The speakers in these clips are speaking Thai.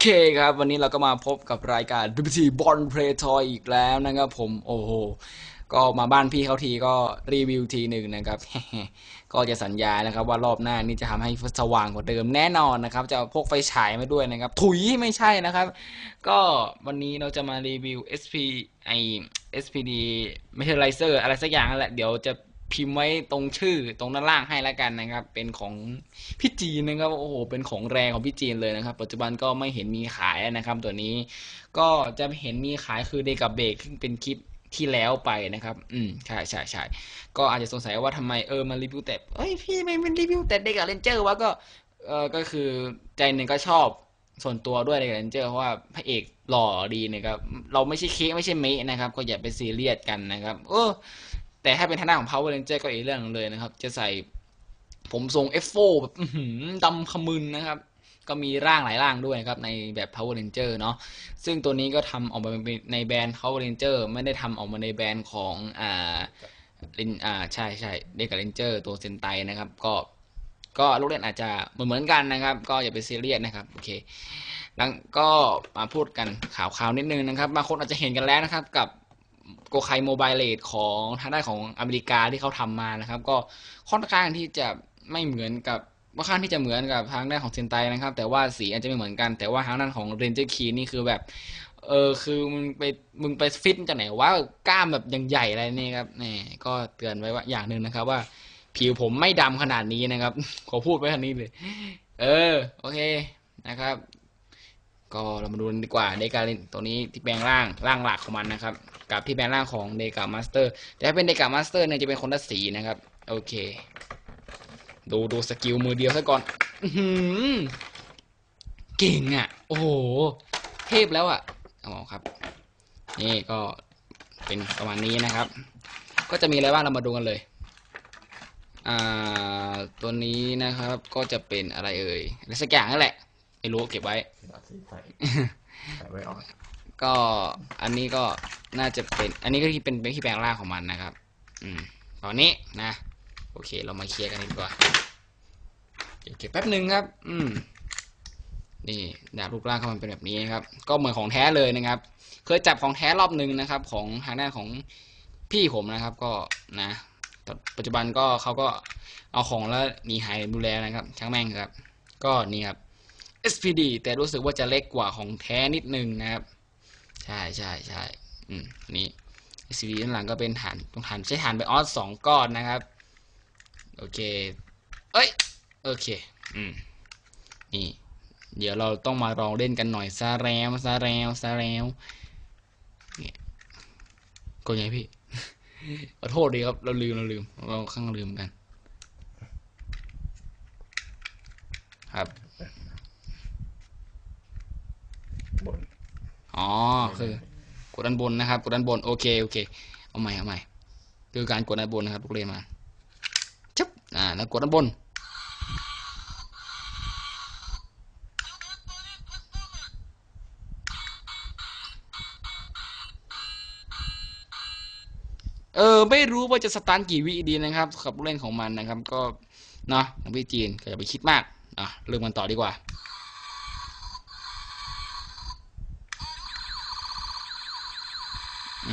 เคครับ วันนี้เราก็มาพบกับรายการ WT b o n Play Toy อีกแล้วนะครับผมโอ้โหก็มาบ้านพี่เขาทีก็รีวิวทีหนึ่งนะครับ ก็จะสัญญานะครับว่ารอบหน้านี่จะทำให้สว่างกว่าเดิมแน่นอนนะครับ จะพกไฟฉายมาด้วยนะครับ ถุยไม่ใช่นะครับ ก็วันนี้เราจะมารีวิว SP ไอ SPD Materializer อะไรสักอย่างนั่นแหละ เดี๋ยวจะ พิมพ์ไว้ตรงชื่อตรงด้านล่างให้แล้วกันนะครับ เป็นของพี่จีนนะครับโอ้โหเป็นของแรงของพี่จีนเลยนะครับ ปัจจุบันก็ไม่เห็นมีขายนะครับ ตัวนี้ก็จะเห็นมีขายคือเดกับเบรกซึ่งเป็นคลิปที่แล้วไปนะครับ อืมใช่ใช่ใช่ก็อาจจะสงสัยว่าทำไมเออมารีวิวแต่เอ้ยพี่ไม่เป็นรีวิวแต่เด็กกับเรนเจอร์วะก็เออก็คือใจหนึ่งก็ชอบส่วนตัวด้วยเด็กกับเรนเจอร์เพราะว่าพระเอกหล่อดีนะครับ เราไม่ใช่เค้กไม่ใช่เมะนะครับ ก็อย่าไปซีเรียสกันนะครับ เออ แต่ถ้าเป็นทางด้านของ Power Ranger ก็อีกเรื่องหนึ่งเลยนะครับ จะใส่ผมทรง F4 แบบดำขมึนนะครับ ก็มีร่างหลายร่างด้วยครับในแบบ Power Ranger เนาะซึ่งตัวนี้ก็ทำออกมาในแบรนด์ Power Ranger ไม่ได้ทำออกมาในแบรนด์ของอ่าลินอ่าใช่ใช่เด็ก a เรนเจอร์ตัวเซนไตนะครับ ก็ก็ลูกเล่นอาจจะเหมือนเหมือนกันนะครับ ก็อย่าไปซีเรียสนะครับโอเคหลังก็มาพูดกันข่าวข่าวนิดนึงนะครับบางคนอาจจะเห็นกันแล้วนะครับกับ โกไคโมบายเลดของทางด้านของอเมริกาที่เขาทำมานะครับ ก็ค่อนข้างที่จะไม่เหมือนกับค่อนข้างที่จะเหมือนกับทางด้านของเซนไตนะครับ แต่ว่าสีอาจจะไม่เหมือนกัน แต่ว่าทางด้านของเรนเจอร์คีนี่คือแบบเออคือมึงไปมึงไปฟิตจากไหนว่ากล้ามแบบยังใหญ่อะไรนี่ครับนี่ก็เตือนไว้ว่าอย่างหนึ่งนะครับ ว่า ผิวผมไม่ดำขนาดนี้นะครับ ขอพูดไว้ทันนี้เลย เออ โอเคนะครับ ก็เรามาดูกันดีกว่าเดกาตัวนี้ที่แปลงร่างร่างหลักของมันนะครับ กับที่แปลงร่างของเดกามาสเตอร์แต่ถ้าเป็นเดกามาสเตอร์เนี่ยจะเป็นคนละสีนะครับ โอเค ดูดูสกิลมือเดียวซะก่อนเก่งอะ โอ้โห เทพแล้วอะเอาครับ นี่ก็เป็นประมาณนี้นะครับ ก็จะมีอะไรบ้างเรามาดูกันเลยอ่าตัวนี้นะครับก็จะเป็นอะไรเอ่ยอะไรสักอย่างนั่นแหละ ไม่รู้เก็บไว้เอาสีใส่ใส่ไว้ออกก็อันนี้ก็น่าจะเป็น อันนี้ก็ที่เป็นเป็นที่แปลงร่างของมันนะครับ อืมตอนนี้นะ โอเค เรามาเคลียร์กันดีกว่าเดี๋ยวเก็บแป๊บหนึ่งครับ อืมนี่ดาบรูปร่างเขามันเป็นแบบนี้นะครับ ก็เหมือนของแท้เลยนะครับ เคยจับของแท้รอบหนึ่งนะครับ ของทางด้านของพี่ผมนะครับ ก็นะแต่ปัจจุบันก็เขาก็เอาของแล้วหนีหายดูแลนะครับช่างแม่งครับ ก็นี่ครับ SPD แต่รู้สึกว่าจะเล็กกว่าของแท้นิดนึงนะครับ ใช่ใช่ใช่อืมนี่ SPD ด้านหลังก็เป็นฐานตรงฐานใช้ฐานไปออสสองก้อนนะครับ โอเค เอ้ย โอเค อืม นี่ เดี๋ยวเราต้องมาลองเล่นกันหน่อยซาแรวซาแรวซาแรวเนี่ยกดยังไงพี่ขอโทษดีครับ เราลืม เราลืม เราข้างลืมกัน ครับน อ๋อคือกดด้านบนนะครับ กดด้านบนโอเคโอเคเอาใหม่เอาใหม่คือการกดด้านบนนะครับลูกเรียนมาชับอ่าแล้วกดด้านบนเออไม่รู้ว่าจะสตาร์ทกี่วิดีนะครับกับผู้เล่นของมันนะครับ ก็เนาะทางพี่จีนก็อย่าไปคิดมากอะเริ่มกันต่อดีกว่า อืมอืมอืมอืมอืมอืมอืม เ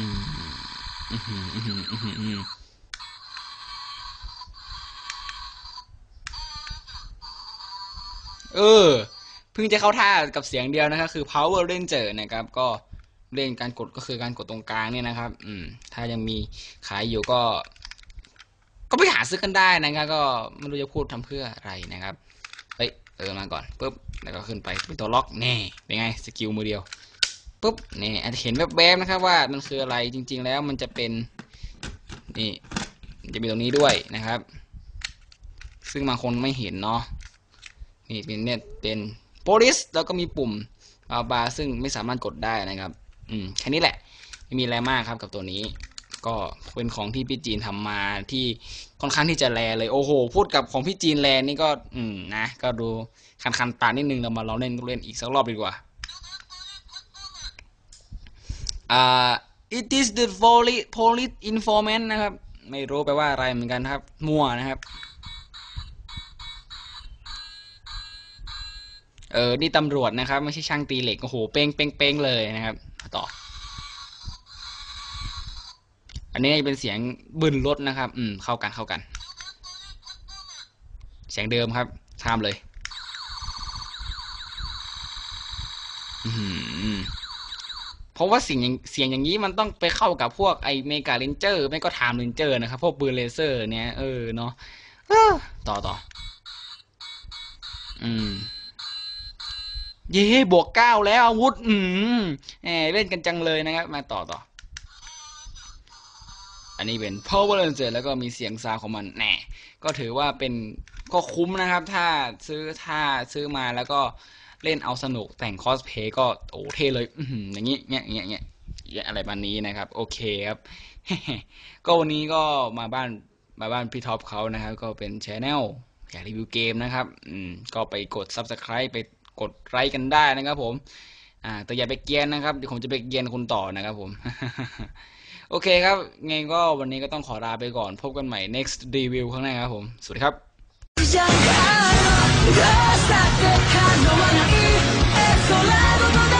ออ เพิ่งจะเข้าท่ากับเสียงเดียวนะครับ คือ power ranger นะครับ ก็เล่นการกดก็คือการกดตรงกลางเนี่ยนะครับ อืม ถ้ายังมีขายอยู่ก็ ก็ไปหาซื้อกันได้นะครับ ก็ไม่รู้จะพูดทำเพื่ออะไรนะครับ เฮ้ย เออมาก่อนปุ๊บ แล้วก็ขึ้นไปเป็นตัวล็อกแน่เป็นไง สกิลมือเดียว ปุ๊บนี่อาจจะเห็นแวบๆนะครับว่ามันคืออะไรจริง ๆ แล้วมันจะเป็นนี่จะมีตรงนี้ด้วยนะครับ ซึ่งบางคนไม่เห็นเนาะนี่เป็นเนี่ยเป็นโพลิสแล้วก็มีปุ่มบาบาซึ่งไม่สามารถกดได้นะครับ อืมแค่นี้แหละ ไม่มีอะไรมากครับกับตัวนี้ ก็เป็นของที่พี่จีนทำมาที่ค่อนข้างที่จะแรเลยโอ้โห พูดกับของพี่จีนแรนี่ก็ อืมนะ ก็ดูคันคันๆตานิดนึงเรามาลองเล่นเล่นอีกสักรอบดีกว่า อ่า it is the police police informant นะครับ ไม่รู้แปลว่าอะไรเหมือนกันครับ มั่วนะครับ เออ นี่ตำรวจนะครับ ไม่ใช่ช่างตีเหล็ก โอ้โห เป้งเป้งเป้งเลยนะครับ ต่อ อันนี้เป็นเสียงบึนรถนะครับ อืม เข้ากันเข้ากัน เสียงเดิมครับข้ามเลย อือหือ เพราะว่าเสียงอย่างเสียงอย่างนี้มันต้องไปเข้ากับพวกไอเมกาเลนเจอร์ ไม่ก็ไทม์เลนเจอร์นะครับ พวกปืนเลเซอร์เนี้ยเออเนาะต่อต่อ อืม เย้บวกเก้าแล้วอาวุธ อืมแหมเล่นกันจังเลยนะครับ มาต่อต่อ อันนี้เป็น power ranger แล้วก็มีเสียงซาวของมันแหน่ก็ถือว่าเป็นก็คุ้มนะครับ ถ้าซื้อถ้าซื้อมาแล้วก็ เล่นเอาสนุกแต่งคอสเพย์ก็โอ้เท่เลยอย่างนี้เงี้ยเงี้ยเงี้ยอะไรแบบนี้นะครับ โอเคครับ ก็วันนี้ก็มาบ้านมาบ้านพี่ท็อปเขานะครับ ก็เป็นชแนลอยากรีวิวเกมนะครับอืมก็ไปกด Subscribe ไปกดไลค์กันได้นะครับผม อ่า แต่อย่าไปเกียนนะครับเดี๋ยวผมจะไปเกียนคุณต่อนะครับผม โอเคครับไงก็วันนี้ก็ต้องขอลาไปก่อน พบกันใหม่ next review ข้างหน้าครับผม สวัสดีครับ 「噂で叶わない空のだ